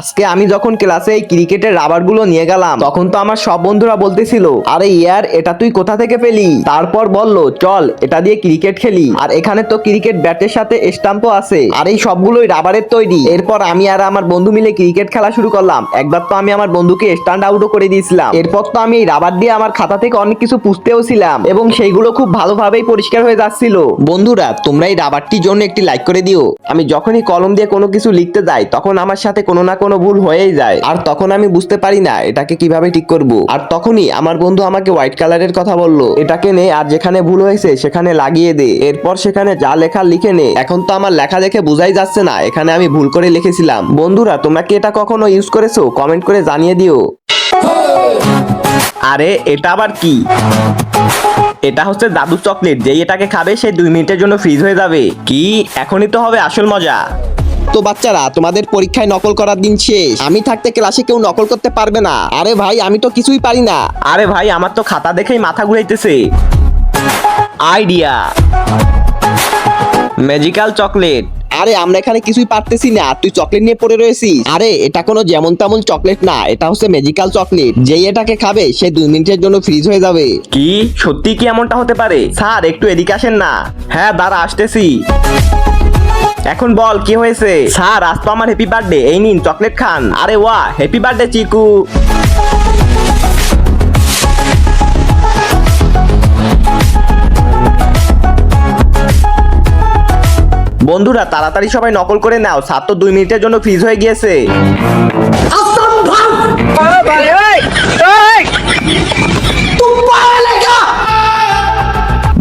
আজকে আমি যখন ক্লাসে এই ক্রিকেটের রাবারগুলো নিয়ে গেলাম, তখন তো আমার সব বন্ধুরা বলতেছিল, আরে ইয়ার, এটা তুই কোথা থেকে পেলি? তারপর বলল, চল, এটা দিয়ে ক্রিকেট খেলি। আর এখানে তো ক্রিকেট ব্যাটের সাথে স্টাম্পও আছে, আর এই সবগুলোই রাবারের তৈরি। এরপর আমি আর আমার বন্ধু মিলে ক্রিকেট খেলা শুরু করলাম। একবার তো আমি আমার বন্ধুকে স্ট্যান্ড আউটও করে দিয়েছিলাম। এরপর তো আমি এই রাবার দিয়ে আমার খাতা থেকে অনেক কিছু পুষতেও ছিলাম এবং সেইগুলো খুব ভালোভাবেই পরিষ্কার হয়ে যাচ্ছিল। বন্ধুরা, তোমরা এই রাবারটির জন্য একটি লাইক করে দিও। আমি যখনই কলম দিয়ে কোনো কিছু লিখতে যাই, তখন আমার সাথে কোনো না কোনো ভুল হয়েই যায়। আর তখন আমি বুঝতে পারি না, এটাকে কীভাবে ঠিক করব। আর তখনই আমার বন্ধু আমাকে হোয়াইট কালারের কথা বলল, এটাকে নে, আর যেখানে ভুল হয়েছে, সেখানে লাগিয়ে দে। এরপর সেখানে যা লেখা লিখে নে। এখন তো আমার লেখা দেখে বোঝাই যাচ্ছে না, এখানে আমি ভুল করে লিখেছিলাম। বন্ধুরা, তোমরা কি এটা কখনো ইউজ করেছ? কমেন্ট করে জানিয়ে দিও। আরে, এটা আবার কি? এটা হচ্ছে দাদু চকলেট, যেই এটাকে খাবে, সে দুই মিনিটের জন্য ফ্রিজ হয়ে যাবে। কি? এখনই তো হবে আসল মজা। তো বাচ্চারা, তোমাদের পরীক্ষায় নকল করার দিন শেষ। আমি থাকতে ক্লাসে কেউ নকল করতে পারবে না। আরে ভাই, আমি তো কিছুই পারি না। আরে ভাই, আমার তো খাতা দেখেই মাথা ঘুরাইতেছে। আইডিয়া। Magical chocolate. আরে, আমরা এখানে কিছুই পারতেছি না। তুই চকলেট নিয়ে পড়ে রয়েছিস। আরে, এটা কোনো যেমন তেমন চকলেট না। এটা হচ্ছে ম্যাজিক্যাল চকলেট। যেই এটাকে খাবে, সে দুই মিনিটের জন্য ফ্রিজ হয়ে যাবে। কি? সত্যি কি এমনটা হতে পারে? স্যার, একটু এদিকে আসেন না। হ্যাঁ দাঁড়া, আসতেছি। এখন বল, কি হয়েছে? স্যার, আজ তো আমার হ্যাপি বার্থডে এই নিন চকলেট খান। আরে ওয়া হ্যাপি বার্থডে চিকু। বন্ধুরা, তাড়াতাড়ি সবাই নকল করে নাও। সাত তো দুই মিনিটের জন্য ফ্রিজ হয়ে গিয়েছে।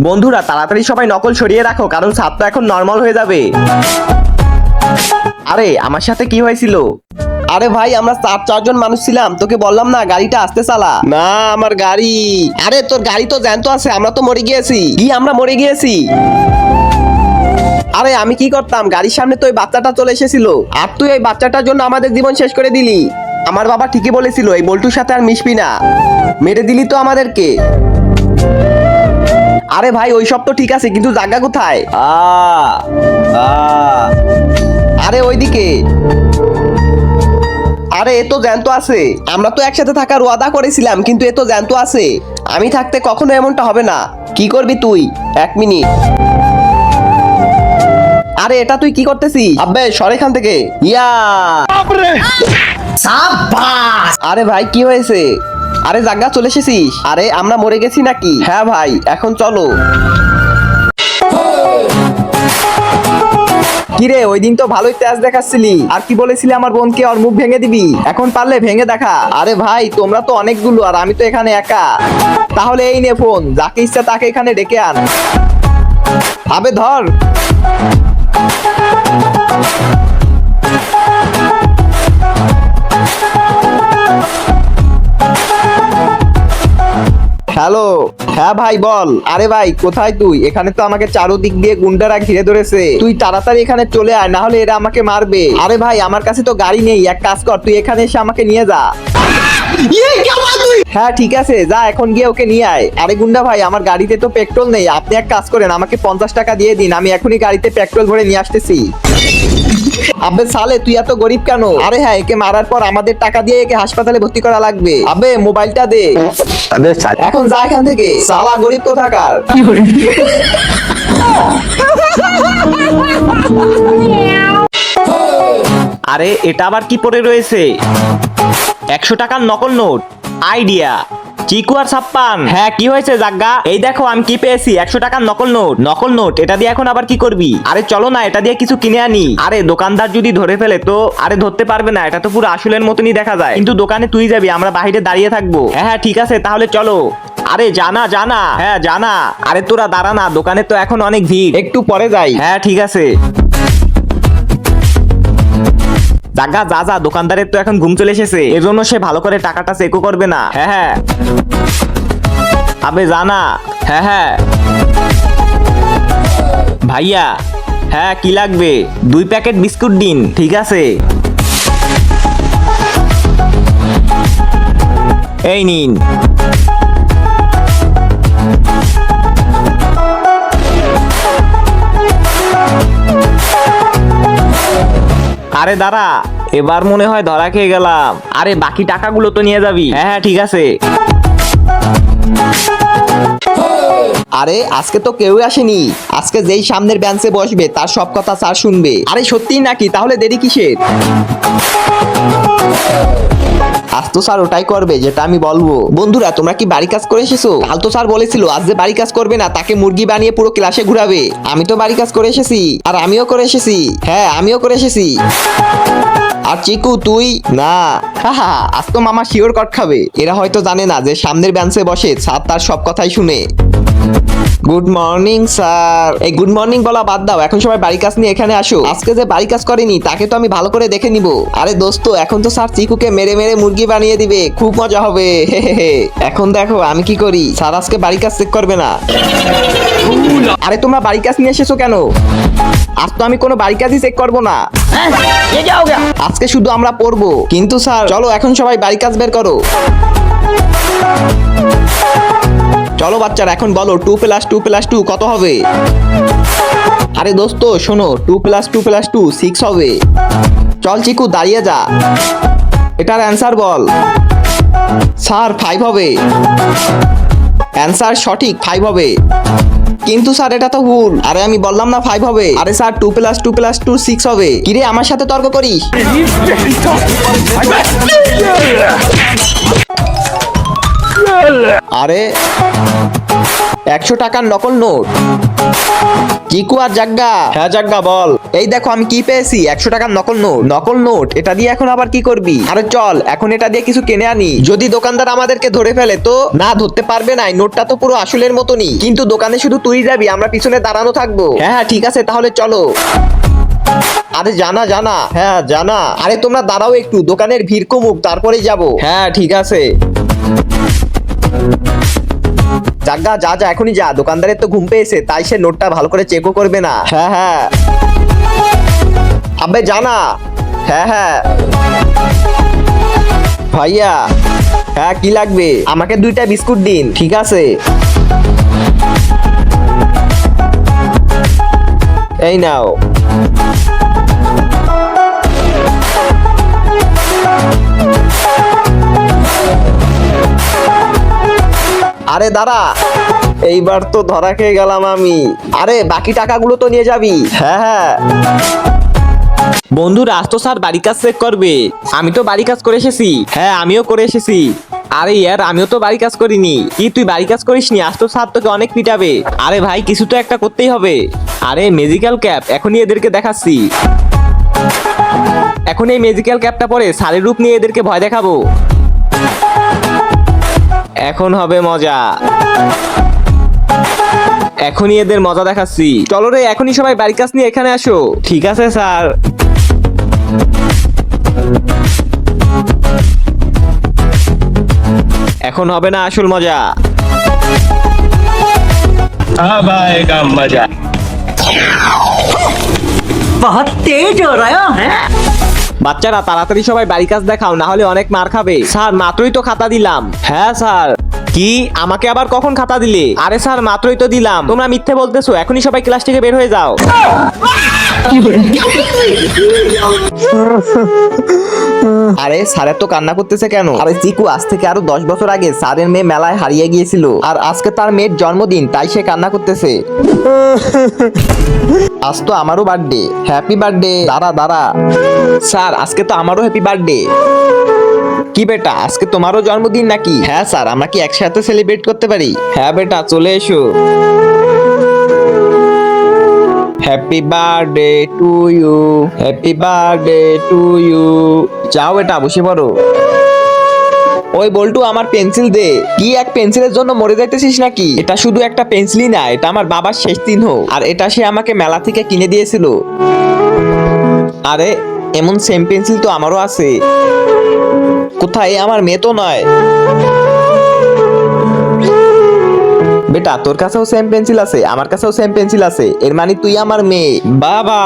বন্ধুরা তাড়াতাড়ি সবাই নকল সরিয়ে রাখো কারণ সাপ তো এখন নর্মাল হয়ে যাবে। আরে আমার সাথে কি হয়েছিল? আরে ভাই আমরা চার চারজন মানুষ ছিলাম তোকে বললাম না গাড়িটা আসতে চালা। না আমার গাড়ি। আরে তোর গাড়ি তো জ্যান্ত আছে আমরা তো মরে গিয়েছি। কি আমরা মরে গিয়েছি? আরে আমি কি করতাম? গাড়ির সামনে তো ওই বাচ্চাটা চলে এসেছিল। আর তুই ওই বাচ্চাটার জন্য আমাদের জীবন শেষ করে দিলি। আমার বাবা ঠিকই বলেছিল এই বল্টুর সাথে আর মিশবি না। মেরে দিলি তো আমাদেরকে। আরে ভাই ওই সব তো ঠিক আছে কিন্তু জায়গা কোথায়? আ আ আরে ওইদিকে। আরে এ তো জ্যান্ত আছে। আমরা তো একসাথে থাকার ওয়াদা করেছিলাম কিন্তু এ তো জ্যান্ত আছে। আমি থাকতে কখনো এমনটা হবে না। কি করবি তুই? এক মিনিট। আরে এটা তুই কি করতেছিস? আব্বে সর এখান থেকে। ইয়া। আরে ভাই কি হয়েছে? আরে জাগা, চলে এসেছিস? আরে, আমরা মরে গেছি নাকি? হ্যাঁ ভাই, এখন চলো। কিরে ওই দিন তো ভালোই তেজ দেখাচ্ছিলি। আর কি বলেছিলি আমার বোনকে, ওর মুখ ভেঙে দিবি? এখন পারলে ভেঙে দেখা। আরে ভাই, তোমরা তো অনেকগুলো, আর আমি তো এখানে একা। তাহলে এই নে ফোন, যাকে ইচ্ছা তাকে এখানে ডেকে আন। আবে ধর। হ্যালো হ্যাঁ ভাই বল। আরে ভাই কোথায় তুই? এখানে তো আমাকে চারোদিক দিয়ে গুন্ডারা ঘিরে ধরেছে। তুই তাড়াতাড়ি এখানে চলে আয় না হলে এরা আমাকে মারবে। আরে ভাই আমার কাছে তো গাড়ি নেই এক কাজ কর তুই এখানে এসে আমাকে নিয়ে যা। হ্যাঁ ঠিক আছে যা এখন গিয়ে ওকে নিয়ে আয়। আরে গুন্ডা ভাই আমার গাড়িতে তো পেট্রোল নেই আপনি এক কাজ করেন আমাকে পঞ্চাশ টাকা দিয়ে দিন আমি এখনই গাড়িতে পেট্রোল ভরে নিয়ে আসতেছি। আবে সালে তুই এত গরিব কেন? আরে হ্যাঁ একে মারার পর আমাদের টাকা দিয়ে একে হাসপাতালে ভর্তি করা লাগবে। আবে মোবাইলটা দে। এখন যা এখান থেকে। সালা গরিব কোথাকার? আরে এটা আবার কি পড়ে রয়েছে? একশো টাকার নকল নোট। আইডিয়া। চিকু আর ছাপ্পান হ্যাঁ কি হয়েছে জাগ্গা? এই দেখো আমি কি পেয়েছি? একশো টাকার নকল নোট। নকল নোট এটা দিয়ে এখন আবার কি করবি? আরে চলো না এটা দিয়ে কিছু কিনে আনি। আরে দোকানদার যদি ধরে ফেলে তো? আরে ধরতে পারবে না এটা তো পুরো আসলের মতনই দেখা যায়। কিন্তু দোকানে তুই যাবি আমরা বাইরে দাঁড়িয়ে থাকব। হ্যাঁ হ্যাঁ ঠিক আছে তাহলে চলো। আরে জানা জানা। হ্যাঁ জানা। আরে তোরা দাঁড়া না দোকানে তো এখন অনেক ভিড়। একটু পরে যাই। হ্যাঁ ঠিক আছে। জাগা, যা যা, দোকানদারের তো এখন ঘুম চলে এসেছে। এজন্য সে ভালো করে টাকাটা চেকও করবে না। হ্যাঁ হ্যাঁ। আবে জানা হ্যাঁ হ্যাঁ। ভাইয়া হ্যাঁ কি লাগবে? দুই প্যাকেট বিস্কুট দিন, ঠিক আছে? এই নিন। আরে দাঁড়া এবার মনে হয় ধরা খেয়ে গেলাম। আরে বাকি টাকাগুলো তো নিয়ে যাবি। হ্যাঁ হ্যাঁ ঠিক আছে। আরে আজকে তো কেউ আসেনি। আজকে যেই সামনের বেঞ্চে বসবে তার সব কথা স্যার শুনবে। আরে সত্যিই নাকি? তাহলে দেরি কিসের? আজ তো স্যার ওটাই করবে, যেটা আমি বলব। বন্ধুরা, তোমরা কি বাড়ি কাজ করে এসেছ? কাল তো স্যার বলেছিল, আজ যে বাড়ি কাজ করবে না, তাকে মুরগি বানিয়ে পুরো ক্লাসে ঘুরাবে। আমি তো বাড়ি কাজ করে এসেছি, আর আমিও করে এসেছি। হ্যাঁ আমিও করে এসেছি। আর চিকু তুই? না। হাহা আজ তো মামা শিওর কট খাবে। এরা হয়তো জানে না যে সামনের বেঞ্চে বসে স্যার তার সব কথাই শুনে। গুড মর্নিং স্যার এই গুড মর্নিং বলা বাদ দাও এখন সবাই বাড়ি কাজ নিয়ে এখানে আসো। আজকে যে বাড়ি কাজ করেনি তাকে তো আমি ভালো করে দেখে নিব। আরে দোস্ত এখন তো স্যার চিকুকে মেরে মেরে মুরগি বানিয়ে দিবে খুব মজা হবে। হে হে হে এখন দেখো আমি কি করি? স্যার আজকে বাড়ি কাজ চেক করবে না। আরে তোমরা বাড়ি কাজ নিয়ে এসেছ কেন? আজ তো আমি কোনো বাড়ি কাজই চেক করব না। আজ আচ্ছা, আজকে শুধু আমরা পড়ব। কিন্তু স্যার, চলো এখন সবাই বাড়ি কাজ বের করো। চলো বাচ্চারা, এখন বলো two plus two plus two কত হবে? আরে দোস্ত, শোনো two plus two plus two six হবে। চল চিকু, দাঁড়িয়ে যা। এটার অ্যান্সার বল। স্যার ফাইভ হবে। অ্যান্সার সঠিক ফাইভ হবে। কিন্তু স্যার, এটা তো ভুল। আরে আমি বললাম না ফাইভ হবে। আরে sir two plus two plus two six হবে। কিরে, আমার সাথে তর্ক করিস? আরে একশো টাকার নকল নোট। চিকু আর জাগ্গা? হ্যাঁ জাগ্গা বল। এই দেখো আমি কি পেয়েছি? একশো টাকার নকল নোট। নকল নোট? এটা দিয়ে এখন আবার কি করবি? আরে চল এখন এটা দিয়ে কিছু কিনে আনি। যদি দোকানদার আমাদেরকে ধরে ফেলে তো না ধরতে পারবে না। নোটটা তো পুরো আসলের মতনই। কিন্তু দোকানে শুধু তুই যাবি আমরা পিছনে দাঁড়ানো থাকব। হ্যাঁ হ্যাঁ ঠিক আছে তাহলে চলো। আরে জানা জানা। হ্যাঁ জানা। আরে তোমরা দাঁড়াও একটু দোকানের ভিড় কমুক তারপরেই যাব। হ্যাঁ ঠিক আছে। জাগা, যা যা, এখনই যা। দোকানদারের তো ঘুম পেয়েছে, তাই সে নোটটা ভালো করে চেকও করবে না। হ্যাঁ হ্যাঁ। আবে জানা হ্যাঁ হ্যাঁ। ভাইয়া হ্যাঁ কি লাগবে? আমাকে দুইটা বিস্কুট দিন, ঠিক আছে? এই নাও। আরে দাঁড়া, এইবার তো ধরা খেয়ে গেলাম আমি। আরে, বাকি টাকাগুলো তো নিয়ে যাবি। হ্যাঁ হ্যাঁ। বন্ধু, রাজ তো স্যার বাড়ি কাজ চেক করবে। আমি তো বাড়ি কাজ করে এসেছি। হ্যাঁ আমিও করে এসেছি। আরে ইয়ার, আমিও তো বাড়ি কাজ করিনি। কি তুই বাড়ি কাজ করিসনি আজ তো স্যার তোকে অনেক পিটাবে। আরে ভাই, কিছু তো একটা করতেই হবে। আরে মেজিক্যাল ক্যাপ এখনই এদেরকে দেখাচ্ছি। এখন এই মেজিক্যাল ক্যাপটা পরে স্যারের রূপ নিয়ে এদেরকে ভয় দেখাবো। এখন হবে মজা। এখনই এদের মজা দেখাচ্ছি। চলো রে এখনই সবাই বাড়ির কাজ নিয়ে এখানে আসো। ঠিক আছে স্যার। এখন হবে না আসল মজা। বাচ্চারা তাড়াতাড়ি সবাই বাড়ি কাজ দেখাও না হলে অনেক মার খাবে। স্যার মাত্রই তো খাতা দিলাম। হ্যাঁ স্যার। কি? আমাকে আবার কখন খাতা দিলে? আরে স্যার, মাত্রই তো দিলাম। তোমরা মিথ্যে বলতেছো, এখনই সবাই ক্লাস থেকে বের হয়ে যাও। আরে, স্যার তো কান্না করতেছে কেন? আরে, চিকু, আজ থেকে আরও দশ বছর আগে স্যারের মেয়ে মেলায় হারিয়ে গিয়েছিল। আর আজকে তার মেয়ের জন্মদিন, তাই সে কান্না করতেছে। আজ তো আমারও বার্থডে হ্যাপি বার্থডে দাঁড়া দাঁড়া। স্যার, আজকে তো আমারও হ্যাপি বার্থডে কি বেটা, আজকে তোমারও জন্মদিন নাকি? হ্যাঁ স্যার, আমরা কি একসাথে সেলিব্রেট করতে পারি? হ্যাঁ বেটা, চলে এসো। Happy birthday to you happy birthday to you যাও বেটা, বসে পড়ো। ওই বল্টু, আমার পেন্সিল দে। কি এক পেন্সিলের জন্য মরে যাইতেছিস নাকি? এটা শুধু একটা পেন্সিলই না, এটা আমার বাবার শেষ চিহ্ন আর এটা সে আমাকে মেলা থেকে কিনে দিয়েছিল। আরে, এমন সেম পেন্সিল তো আমারও আছে। কোথায়? আমার মেয়ে তো নয়। বেটা, তোর কাছেও সেম পেন্সিল আছে, আমার কাছেও সেম পেন্সিল আছে, এর মানে তুই আমার মেয়ে। বাবা!